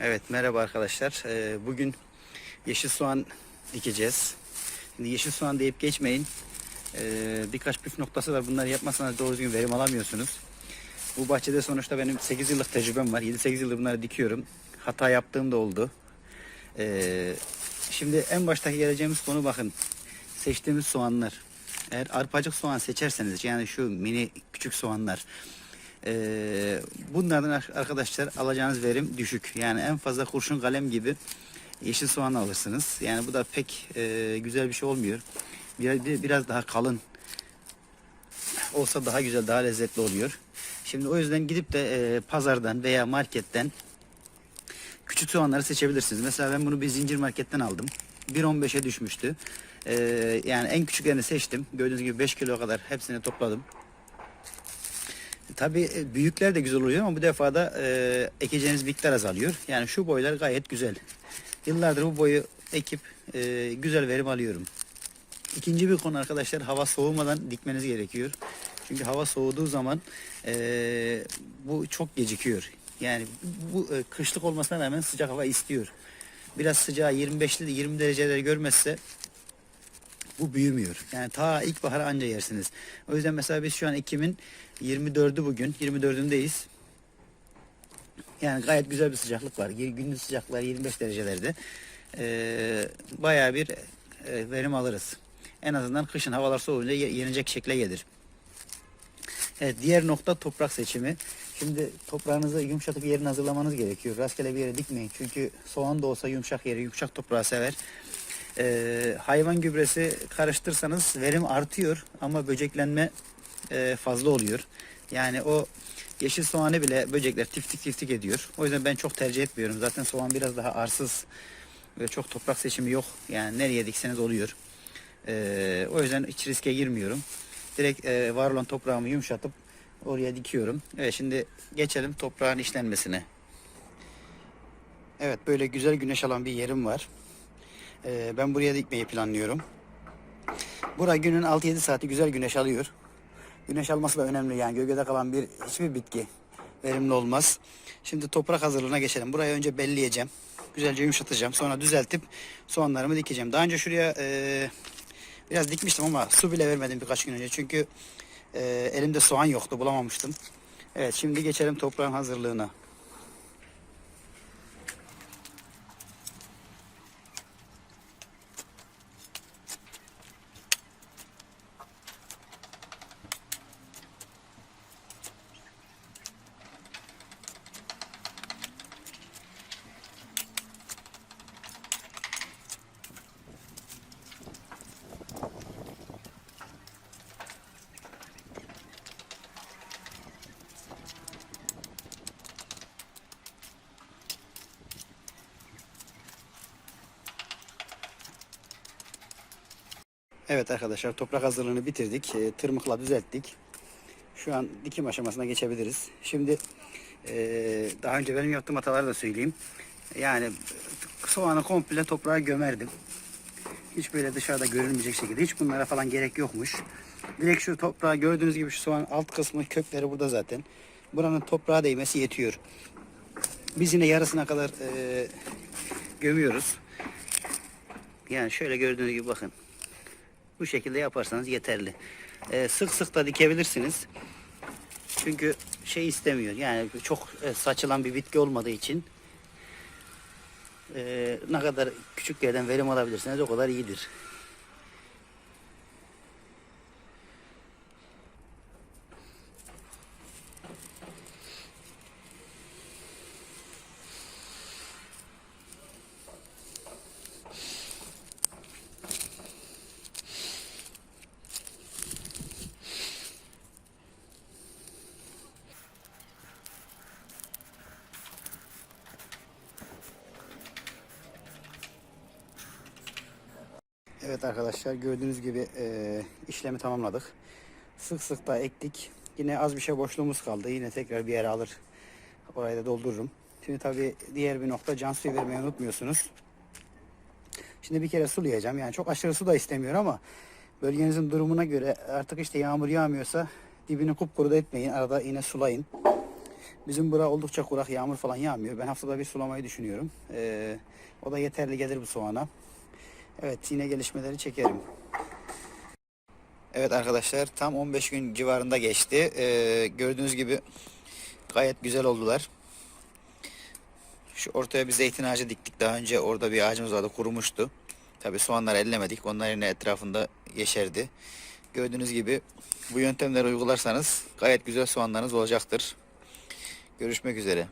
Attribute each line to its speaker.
Speaker 1: Evet merhaba arkadaşlar. Ee, bugün yeşil soğan dikeceğiz. Şimdi yeşil soğan deyip geçmeyin. Ee, birkaç püf noktası var. Bunları yapmazsanız doğru düzgün verim alamıyorsunuz. Bu bahçede sonuçta benim 8 yıllık tecrübem var. 7-8 yıldır bunları dikiyorum. Hata yaptığım da oldu. Ee, şimdi en baştaki geleceğimiz konu bakın. Seçtiğimiz soğanlar. Eğer arpacık soğan seçerseniz yani şu mini küçük soğanlar ee, bunlardan ar- arkadaşlar alacağınız verim düşük. Yani en fazla kurşun kalem gibi yeşil soğan alırsınız. Yani bu da pek e, güzel bir şey olmuyor. Biraz, bir- biraz daha kalın olsa daha güzel, daha lezzetli oluyor. Şimdi o yüzden gidip de e, pazardan veya marketten küçük soğanları seçebilirsiniz. Mesela ben bunu bir zincir marketten aldım. 1.15'e düşmüştü. Ee, yani en küçüklerini seçtim. Gördüğünüz gibi 5 kilo kadar hepsini topladım. Tabii e, büyükler de güzel oluyor ama bu defa da e, ekeceğiniz miktar azalıyor. Yani şu boylar gayet güzel. Yıllardır bu boyu ekip e, güzel verim alıyorum. İkinci bir konu arkadaşlar hava soğumadan dikmeniz gerekiyor. Çünkü hava soğuduğu zaman e, bu çok gecikiyor. Yani bu e, kışlık olmasına rağmen sıcak hava istiyor. Biraz sıcağı 25'li 20 dereceleri görmezse bu büyümüyor. Yani ta ilkbahara anca yersiniz. O yüzden mesela biz şu an Ekim'in 24'ü bugün. 24'ündeyiz. Yani gayet güzel bir sıcaklık var. Gündüz sıcaklıklar 25 derecelerde. Ee, bayağı bir e, verim alırız. En azından kışın havalar soğuyunca ye- yenecek şekle gelir. Evet, diğer nokta toprak seçimi. Şimdi toprağınızı yumuşatıp yerini hazırlamanız gerekiyor. Rastgele bir yere dikmeyin. Çünkü soğan da olsa yumuşak yeri, yumuşak toprağı sever. Ee, hayvan gübresi karıştırsanız verim artıyor ama böceklenme e, fazla oluyor. Yani o yeşil soğanı bile böcekler tiftik tiftik ediyor. O yüzden ben çok tercih etmiyorum. Zaten soğan biraz daha arsız ve çok toprak seçimi yok. Yani nereye dikseniz oluyor. Ee, o yüzden hiç riske girmiyorum. Direkt e, var olan toprağımı yumuşatıp oraya dikiyorum. Evet şimdi geçelim toprağın işlenmesine. Evet böyle güzel güneş alan bir yerim var. Ee, ben buraya dikmeyi planlıyorum. Bura günün 6-7 saati güzel güneş alıyor. Güneş alması da önemli yani gölgede kalan bir hiçbir bitki verimli olmaz. Şimdi toprak hazırlığına geçelim. Burayı önce belleyeceğim. Güzelce yumuşatacağım. Sonra düzeltip soğanlarımı dikeceğim. Daha önce şuraya e, biraz dikmiştim ama su bile vermedim birkaç gün önce. Çünkü e, elimde soğan yoktu bulamamıştım. Evet şimdi geçelim toprağın hazırlığına. Evet arkadaşlar toprak hazırlığını bitirdik. E, tırmıkla düzelttik. Şu an dikim aşamasına geçebiliriz. Şimdi e, daha önce benim yaptığım hataları da söyleyeyim. Yani soğanı komple toprağa gömerdim. Hiç böyle dışarıda görünmeyecek şekilde. Hiç bunlara falan gerek yokmuş. Direkt şu toprağı gördüğünüz gibi şu soğan alt kısmı kökleri burada zaten. Buranın toprağa değmesi yetiyor. Biz yine yarısına kadar e, gömüyoruz. Yani şöyle gördüğünüz gibi bakın. Bu şekilde yaparsanız yeterli. Ee, sık sık da dikebilirsiniz. Çünkü şey istemiyor. Yani çok e, saçılan bir bitki olmadığı için e, ne kadar küçük yerden verim alabilirsiniz o kadar iyidir. Evet arkadaşlar gördüğünüz gibi e, işlemi tamamladık. Sık sık da ektik. Yine az bir şey boşluğumuz kaldı. Yine tekrar bir yere alır. Orayı da doldururum. Şimdi tabii diğer bir nokta can suyu vermeyi unutmuyorsunuz. Şimdi bir kere sulayacağım. Yani çok aşırı su da istemiyorum ama bölgenizin durumuna göre artık işte yağmur yağmıyorsa dibini kupkuru da etmeyin. Arada yine sulayın. Bizim bura oldukça kurak, yağmur falan yağmıyor. Ben haftada bir sulamayı düşünüyorum. Ee, o da yeterli gelir bu soğana. Evet yine gelişmeleri çekerim. Evet arkadaşlar tam 15 gün civarında geçti. Ee, gördüğünüz gibi gayet güzel oldular. Şu ortaya bir zeytin ağacı diktik. Daha önce orada bir ağacımız vardı kurumuştu. Tabi soğanları ellemedik. Onlar yine etrafında yeşerdi. Gördüğünüz gibi bu yöntemleri uygularsanız gayet güzel soğanlarınız olacaktır. Görüşmek üzere.